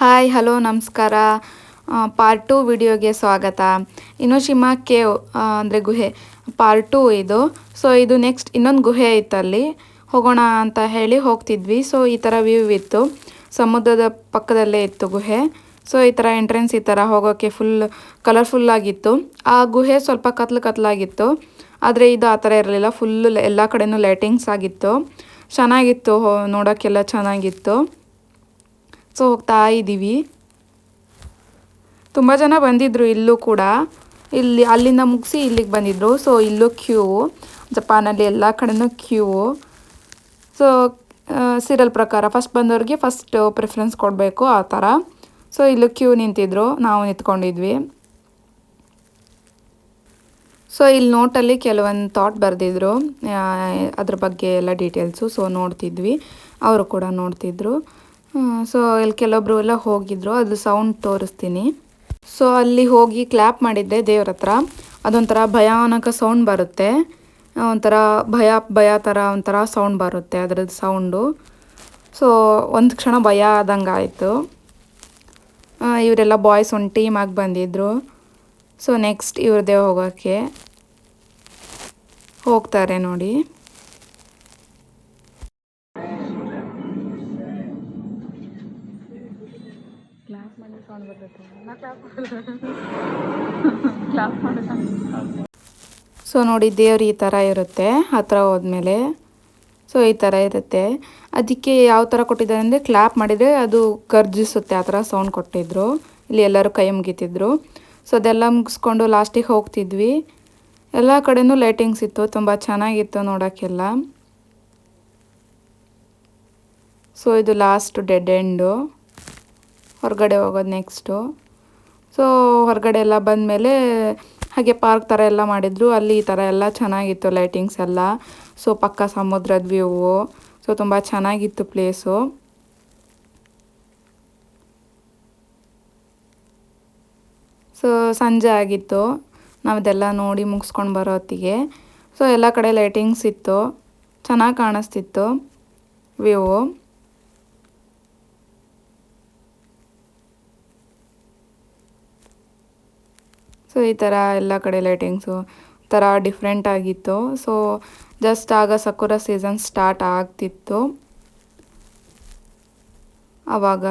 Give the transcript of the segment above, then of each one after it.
Hi, hello, ನಮಸ್ಕಾರ. Part two ವಿಡಿಯೋಗೆ ಸ್ವಾಗತ. ಇನೋಶಿಮಾ ಕೇವ್ ಅಂದರೆ ಗುಹೆ ಪಾರ್ಟ್ ಟು ಇದು. ಸೊ ಇದು ನೆಕ್ಸ್ಟ್ ಇನ್ನೊಂದು ಗುಹೆ ಇತ್ತಲ್ಲಿ ಹೋಗೋಣ ಅಂತ ಹೇಳಿ ಹೋಗ್ತಿದ್ವಿ. ಸೊ ಈ ಥರ ವ್ಯೂ ಇತ್ತು. ಸಮುದ್ರದ ಪಕ್ಕದಲ್ಲೇ ಇತ್ತು ಗುಹೆ. ಸೊ ಈ ಥರ ಎಂಟ್ರೆನ್ಸ್ ಈ ಥರ ಹೋಗೋಕ್ಕೆ ಫುಲ್ ಕಲರ್ಫುಲ್ ಆಗಿತ್ತು. ಆ ಗುಹೆ ಸ್ವಲ್ಪ ಕತ್ಲು ಕತ್ಲಾಗಿತ್ತು. ಆದರೆ ಇದು ಆ ಥರ ಇರಲಿಲ್ಲ. ಫುಲ್ಲು ಎಲ್ಲ ಕಡೆಯೂ ಲೈಟಿಂಗ್ಸ್ ಆಗಿತ್ತು. ಚೆನ್ನಾಗಿತ್ತು. ನೋಡೋಕ್ಕೆಲ್ಲ ಚೆನ್ನಾಗಿತ್ತು. ಸೊ ಹೋಗ್ತಾ ಇದ್ದೀವಿ ತುಂಬ ಜನ ಬಂದಿದ್ದರು ಇಲ್ಲೂ ಕೂಡ. ಇಲ್ಲಿ ಅಲ್ಲಿಂದ ಮುಗಿಸಿ ಇಲ್ಲಿಗೆ ಬಂದಿದ್ದರು ಸೊ ಇಲ್ಲೂ ಕ್ಯೂ ಜಪಾನಲ್ಲಿ ಎಲ್ಲ ಕಡೆನೂ ಕ್ಯೂ ಸೊ ಸೀರಿಯಲ್ ಪ್ರಕಾರ ಫಸ್ಟ್ ಬಂದವ್ರಿಗೆ ಫಸ್ಟ್ ಪ್ರಿಫರೆನ್ಸ್ ಕೊಡಬೇಕು ಆ ಥರ. ಸೊ ಇಲ್ಲೂ ಕ್ಯೂ ನಿಂತಿದ್ರು. ನಾವು ನಿಂತ್ಕೊಂಡಿದ್ವಿ. ಸೊ ಇಲ್ಲಿ ನೋಟಲ್ಲಿ ಕೆಲವೊಂದು ಥಾಟ್ ಬರೆದಿದ್ರು. ಅದ್ರ ಬಗ್ಗೆ ಎಲ್ಲ ಡೀಟೇಲ್ಸು ಸೊ ನೋಡ್ತಿದ್ವಿ. ಅವರು ಕೂಡ ನೋಡ್ತಿದ್ರು. ಸೊ ಇಲ್ಲಿ ಕೆಲವೊಬ್ರು ಎಲ್ಲ ಹೋಗಿದ್ರು, ಅದು ಸೌಂಡ್ ತೋರಿಸ್ತೀನಿ. ಸೊ ಅಲ್ಲಿ ಹೋಗಿ ಕ್ಲ್ಯಾಪ್ ಮಾಡಿದ್ದೆ ದೇವ್ರ ಹತ್ರ. ಅದೊಂಥರ ಭಯಾನಕ ಸೌಂಡ್ ಬರುತ್ತೆ. ಒಂಥರ ಭಯ ಭಯ ಥರ ಒಂಥರ ಸೌಂಡ್ ಬರುತ್ತೆ ಅದ್ರದ್ದು ಸೌಂಡು ಸೊ ಒಂದು ಕ್ಷಣ ಭಯ ಆದಂಗೆ ಆಯಿತು. ಇವರೆಲ್ಲ ಬಾಯ್ಸ್ ಒಂದು ಟೀಮ್ ಆಗಿ ಬಂದಿದ್ದರು ಸೊ ನೆಕ್ಸ್ಟ್ ಇವ್ರದೇ ಹೋಗೋಕ್ಕೆ ಹೋಗ್ತಾರೆ ನೋಡಿ. ಸೊ ನೋಡಿ, ದೇವ್ರು ಈ ಥರ ಇರುತ್ತೆ, ಹತ್ರ ಹೋದ್ಮೇಲೆ. ಸೊ ಈ ಥರ ಇರುತ್ತೆ. ಅದಕ್ಕೆ ಯಾವ ಥರ ಕೊಟ್ಟಿದ್ದಾರೆ ಅಂದರೆ ಕ್ಲಾಪ್ ಮಾಡಿದರೆ ಅದು ಗರ್ಜಿಸುತ್ತೆ ಆ ಥರ ಸೌಂಡ್ ಕೊಟ್ಟಿದ್ರು. ಇಲ್ಲಿ ಎಲ್ಲರೂ ಕೈ ಮುಗಿತಿದ್ರು. ಸೊ ಅದೆಲ್ಲ ಮುಗಿಸ್ಕೊಂಡು ಲಾಸ್ಟಿಗೆ ಹೋಗ್ತಿದ್ವಿ. ಎಲ್ಲ ಕಡೆನೂ ಲೈಟಿಂಗ್ಸ್ ಇತ್ತು, ತುಂಬ ಚೆನ್ನಾಗಿತ್ತು ನೋಡೋಕ್ಕೆಲ್ಲ. ಸೊ ಇದು ಲಾಸ್ಟ್ ಡೆಡ್ ಎಂಡು ಹೊರಗಡೆ ಹೋಗೋದು ನೆಕ್ಸ್ಟು. ಸೊ ಹೊರಗಡೆ ಎಲ್ಲ ಬಂದಮೇಲೆ ಹಾಗೆ ಪಾರ್ಕ್ ಥರ ಎಲ್ಲ ಮಾಡಿದ್ರು. ಅಲ್ಲಿ ಈ ಥರ ಎಲ್ಲ ಚೆನ್ನಾಗಿತ್ತು ಲೈಟಿಂಗ್ಸ್ ಎಲ್ಲ. ಸೊ ಪಕ್ಕ ಸಮುದ್ರದ ವ್ಯೂವು ಸೊ ತುಂಬ ಚೆನ್ನಾಗಿತ್ತು ಪ್ಲೇಸು ಸೊ ಸಂಜೆ ಆಗಿತ್ತು. ನಾವದೆಲ್ಲ ನೋಡಿ ಮುಗಿಸ್ಕೊಂಡು ಬರೋ ಹೊತ್ತಿಗೆ. ಸೊ ಎಲ್ಲ ಕಡೆ ಲೈಟಿಂಗ್ಸ್ ಇತ್ತು. ಚೆನ್ನಾಗಿ ಕಾಣಿಸ್ತಿತ್ತು ವ್ಯೂ ಸೊ ಈ ಥರ ಎಲ್ಲ ಕಡೆ ಲೈಟಿಂಗ್ಸು ಥರ ಡಿಫ್ರೆಂಟ್ ಆಗಿತ್ತು. ಸೊ ಜಸ್ಟ್ ಆಗ ಸಕುರ ಸೀಸನ್ ಸ್ಟಾರ್ಟ್ ಆಗ್ತಿತ್ತು. ಆವಾಗ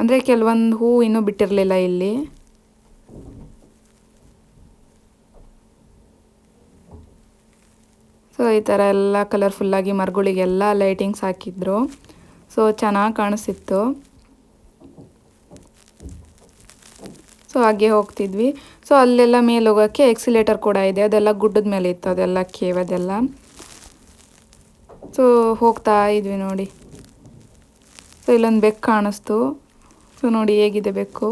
ಅಂದರೆ ಕೆಲವೊಂದು ಹೂ ಇನ್ನೂ ಬಿಟ್ಟಿರಲಿಲ್ಲ ಇಲ್ಲಿ. ಸೊ ಈ ಥರ ಎಲ್ಲ ಕಲರ್ಫುಲ್ಲಾಗಿ ಮರಗಳಿಗೆಲ್ಲ ಲೈಟಿಂಗ್ಸ್ ಹಾಕಿದ್ರು. ಸೊ ಚೆನ್ನಾಗಿ ಕಾಣಿಸ್ತಿತ್ತು. ಸೊ ಹಾಗೆ ಹೋಗ್ತಿದ್ವಿ. ಸೊ ಅಲ್ಲೆಲ್ಲ ಮೇಲೆ ಹೋಗೋಕ್ಕೆ ಎಕ್ಸಿಲೇಟರ್ ಕೂಡ ಇದೆ. ಅದೆಲ್ಲ ಗುಡ್ಡದ ಮೇಲೆ ಇತ್ತು. ಅದೆಲ್ಲ ಕೇವ್ ಅದೆಲ್ಲ. ಸೊ ಹೋಗ್ತಾ ಇದ್ವಿ ನೋಡಿ. ಸೊ ಇಲ್ಲೊಂದು ಬೆಕ್ಕು ಕಾಣಿಸ್ತು. ಸೊ ನೋಡಿ ಹೇಗಿದೆ ಬೆಕ್ಕು.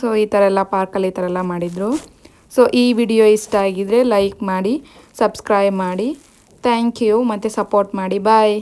ಸೊ ಈ ಥರ ಎಲ್ಲ ಪಾರ್ಕಲ್ಲಿ ಈ ಥರ ಎಲ್ಲ ಮಾಡಿದರು. ಸೊ ಈ ವಿಡಿಯೋ ಇಷ್ಟ ಆಗಿದರೆ ಲೈಕ್ ಮಾಡಿ ಸಬ್ಸ್ಕ್ರೈಬ್ ಮಾಡಿ. ಥ್ಯಾಂಕ್ ಯು ಮತ್ತು ಸಪೋರ್ಟ್ ಮಾಡಿ. ಬಾಯ್